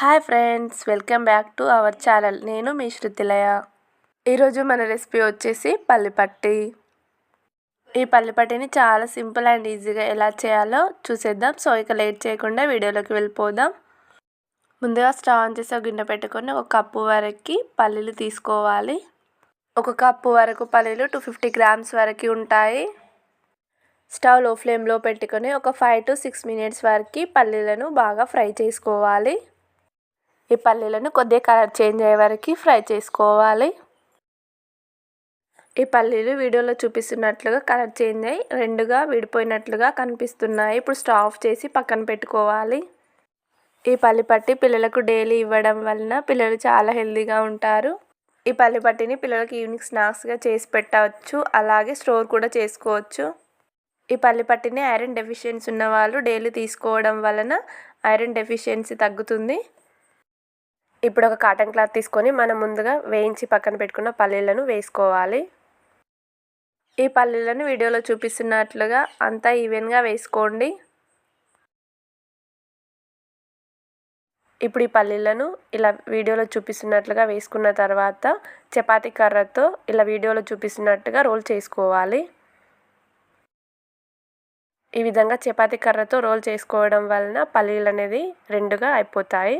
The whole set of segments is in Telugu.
Hi friends welcome back to our channel. నేను మీ శృతిలయ. ఈరోజు మన రెసిపీ వచ్చేసి పల్లిపట్టి ఈ పల్లిపట్టిని చాలా సింపుల్ అండ్ ఈజీగా ఎలా చేయాలో చూసేద్దాం. సో ఇక లేట్ చేయకుండా వీడియోలోకి వెళ్ళిపోదాం. ముందుగా స్టవ్ ఆన్ చేసి గిన్నె పెట్టుకొని ఒక కప్పు వరకు పల్లీలు తీసుకోవాలి. ఒక కప్పు వరకు పల్లీలు టూ ఫిఫ్టీ గ్రామ్స్ వరకు ఉంటాయి. స్టవ్లో ఫ్లేమ్లో పెట్టుకొని ఒక ఫైవ్ టు సిక్స్ మినిట్స్ వరకు పల్లీలను బాగా ఫ్రై చేసుకోవాలి. ఈ పల్లీలను కొద్దిగా కలర్ చేంజ్ అయ్యే వరకు ఫ్రై చేసుకోవాలి. ఈ పల్లీలు వీడియోలో చూపిస్తున్నట్లుగా కలర్ చేంజ్ అయ్యి రెండుగా విడిపోయినట్లుగా కనిపిస్తున్నాయి. ఇప్పుడు స్టవ్ ఆఫ్ చేసి పక్కన పెట్టుకోవాలి. ఈ పల్లి పట్టి పిల్లలకు డైలీ ఇవ్వడం వలన పిల్లలు చాలా హెల్తీగా ఉంటారు. ఈ పల్లి పట్టిని పిల్లలకి ఈవినింగ్ స్నాక్స్గా చేసి పెట్టవచ్చు. అలాగే స్టోర్ కూడా చేసుకోవచ్చు. ఈ పల్లి పట్టిని ఐరన్ డెఫిషియన్సీ ఉన్న వాళ్ళు డైలీ తీసుకోవడం వలన ఐరన్ డెఫిషియన్సీ తగ్గుతుంది. ఇప్పుడు ఒక కాటన్ క్లాత్ తీసుకొని మనం ముందుగా వేయించి పక్కన పెట్టుకున్న పల్లీలను వేసుకోవాలి. ఈ పల్లీలను వీడియోలో చూపిస్తున్నట్లుగా అంతా ఈవెన్గా వేసుకోండి. ఇప్పుడు ఈ పల్లీలను ఇలా వీడియోలో చూపిస్తున్నట్లుగా వేసుకున్న తర్వాత చపాతీ కర్రతో ఇలా వీడియోలో చూపిస్తున్నట్టుగా రోల్ చేసుకోవాలి. ఈ విధంగా చపాతీ కర్రతో రోల్ చేసుకోవడం వలన పల్లీలు అనేది రెండుగా అయిపోతాయి.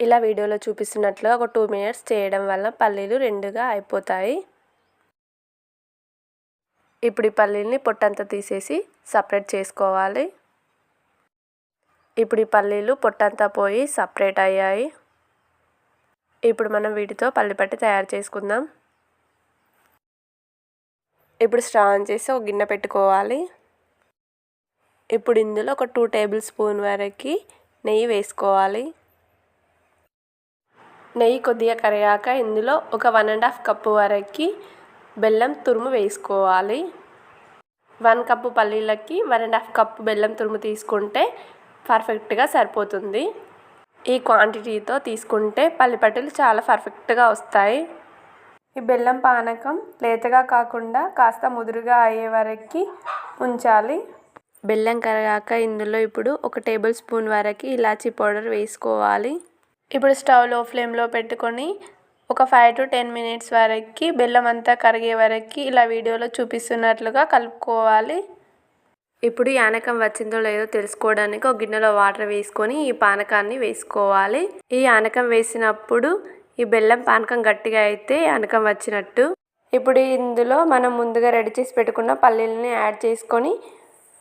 ఇలా వీడియోలో చూపిస్తున్నట్లుగా ఒక టూ మినిట్స్ చేయడం వల్ల పల్లీలు రెండుగా అయిపోతాయి. ఇప్పుడు ఈ పల్లీల్ని పొట్టంతా తీసేసి సపరేట్ చేసుకోవాలి. ఇప్పుడు ఈ పల్లీలు పొట్టంతా పోయి సపరేట్ అయ్యాయి. ఇప్పుడు మనం వీటితో పల్లిపట్టి తయారు చేసుకుందాం. ఇప్పుడు స్టవ్ ఆన్ చేసి ఒక గిన్నె పెట్టుకోవాలి. ఇప్పుడు ఇందులో ఒక టూ టేబుల్ స్పూన్ వరకు నెయ్యి వేసుకోవాలి. నెయ్యి కొద్దిగా కరిగాక ఇందులో ఒక వన్ అండ్ హాఫ్ కప్పు వరకు బెల్లం తురుము వేసుకోవాలి. వన్ కప్పు పల్లీలకి వన్ అండ్ హాఫ్ కప్పు బెల్లం తురుము తీసుకుంటే పర్ఫెక్ట్గా సరిపోతుంది. ఈ క్వాంటిటీతో తీసుకుంటే పల్లిపట్టలు చాలా పర్ఫెక్ట్గా వస్తాయి. ఈ బెల్లం పానకం లేతగా కాకుండా కాస్త ముదురుగా అయ్యే వరకు ఉంచాలి. బెల్లం కరగాక ఇందులో ఇప్పుడు ఒక టేబుల్ స్పూన్ వరకు ఇలాచీ పౌడర్ వేసుకోవాలి. ఇప్పుడు స్టవ్లో ఫ్లేమ్లో పెట్టుకొని ఒక ఫైవ్ టు టెన్ మినిట్స్ వరకు బెల్లం అంతా కరిగే వరకు ఇలా వీడియోలో చూపిస్తున్నట్లుగా కలుపుకోవాలి. ఇప్పుడు యానకం వచ్చిందో లేదో తెలుసుకోవడానికి ఒక గిన్నెలో వాటర్ వేసుకొని ఈ పానకాన్ని వేసుకోవాలి. ఈ యానకం వేసినప్పుడు ఈ బెల్లం పానకం గట్టిగా అయితే యానకం వచ్చినట్టు. ఇప్పుడు ఇందులో మనం ముందుగా రెడీ చేసి పెట్టుకున్న పల్లీలని యాడ్ చేసుకొని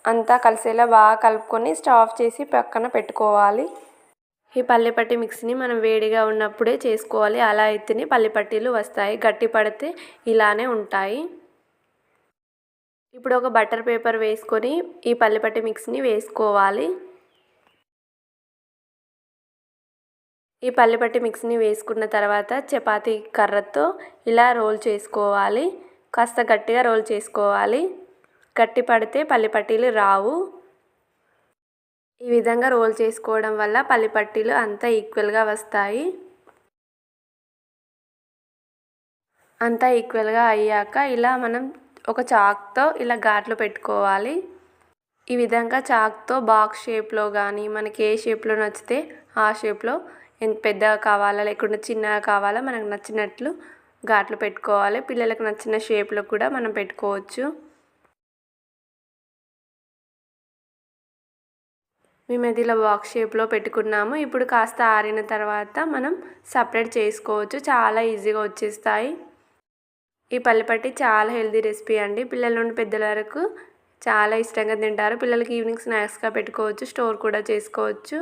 అంతా కలిసేలా బాగా కలుపుకొని స్టవ్ ఆఫ్ చేసి పక్కన పెట్టుకోవాలి. ఈ పల్లిపట్టి మిక్స్ని మనం వేడిగా ఉన్నప్పుడే చేసుకోవాలి. అలా అయితేనే పల్లిపట్టీలు వస్తాయి. గట్టి పడితే ఇలానే ఉంటాయి. ఇప్పుడు ఒక బటర్ పేపర్ వేసుకొని ఈ పల్లిపట్టి మిక్స్ని వేసుకోవాలి. ఈ పల్లిపట్టి మిక్స్ని వేసుకున్న తర్వాత చపాతీ కర్రతో ఇలా రోల్ చేసుకోవాలి. కాస్త గట్టిగా రోల్ చేసుకోవాలి. గట్టి పడితే పల్లిపట్టీలు రావు. ఈ విధంగా రోల్ చేసుకోవడం వల్ల పల్లి పట్టీలు అంతా ఈక్వల్గా వస్తాయి. అంతా ఈక్వల్గా అయ్యాక ఇలా మనం ఒక చాక్తో ఇలా ఘాట్లు పెట్టుకోవాలి. ఈ విధంగా చాక్తో బాక్స్ షేప్లో కానీ మనకి ఏ షేప్లో నచ్చితే ఆ షేప్లో ఎంత పెద్దగా కావాలా లేకుండా చిన్నగా కావాలా మనకు నచ్చినట్లు ఘాట్లు పెట్టుకోవాలి. పిల్లలకు నచ్చిన షేప్లో కూడా మనం పెట్టుకోవచ్చు. మేము అది ఇలా బాక్స్ షేప్లో పెట్టుకున్నాము. ఇప్పుడు కాస్త ఆరిన తర్వాత మనం సపరేట్ చేసుకోవచ్చు. చాలా ఈజీగా వచ్చేస్తాయి. ఈ పల్లిపట్టి చాలా హెల్దీ రెసిపీ అండి. పిల్లల నుండి పెద్దల వరకు చాలా ఇష్టంగా తింటారు. పిల్లలకి ఈవినింగ్ స్నాక్స్గా పెట్టుకోవచ్చు. స్టోర్ కూడా చేసుకోవచ్చు.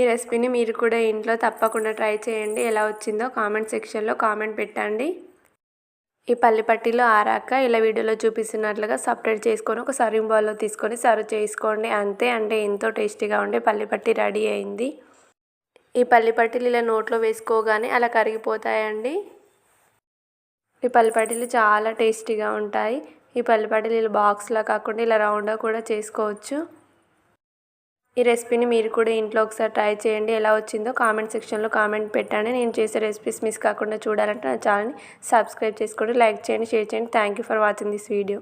ఈ రెసిపీని మీరు కూడా ఇంట్లో తప్పకుండా ట్రై చేయండి. ఎలా వచ్చిందో కామెంట్ సెక్షన్లో కామెంట్ పెట్టండి. ఈ పల్లి పట్టీలు ఆరాక ఇలా వీడియోలో చూపిస్తున్నట్లుగా సపరేట్ చేసుకొని ఒక సర్వింగ్ బౌల్లో తీసుకొని సర్వ్ చేసుకోండి. అంతే అంటే ఎంతో టేస్టీగా ఉండే పల్లి పట్టి రెడీ అయింది. ఈ పల్లి పట్టీలు ఇలా నోట్లో వేసుకోగానే అలా కరిగిపోతాయండి. ఈ పల్లి పట్టీలు చాలా టేస్టీగా ఉంటాయి. ఈ పల్లి పట్టీలు ఇలా బాక్స్లో కాకుండా ఇలా రౌండ్గా కూడా చేసుకోవచ్చు. ఈ రెసిపీని మీరు కూడా ఇంట్లో ఒకసారి ట్రై చేయండి. ఎలా వచ్చిందో కామెంట్ సెక్షన్లో కామెంట్ పెట్టండి. నేను చేసే రెసిపీస్ మిస్ కాకుండా చూడాలంటే నా ఛానల్ని సబ్స్క్రైబ్ చేసుకోండి లైక్ చేయండి షేర్ చేయండి. Thank you for watching this video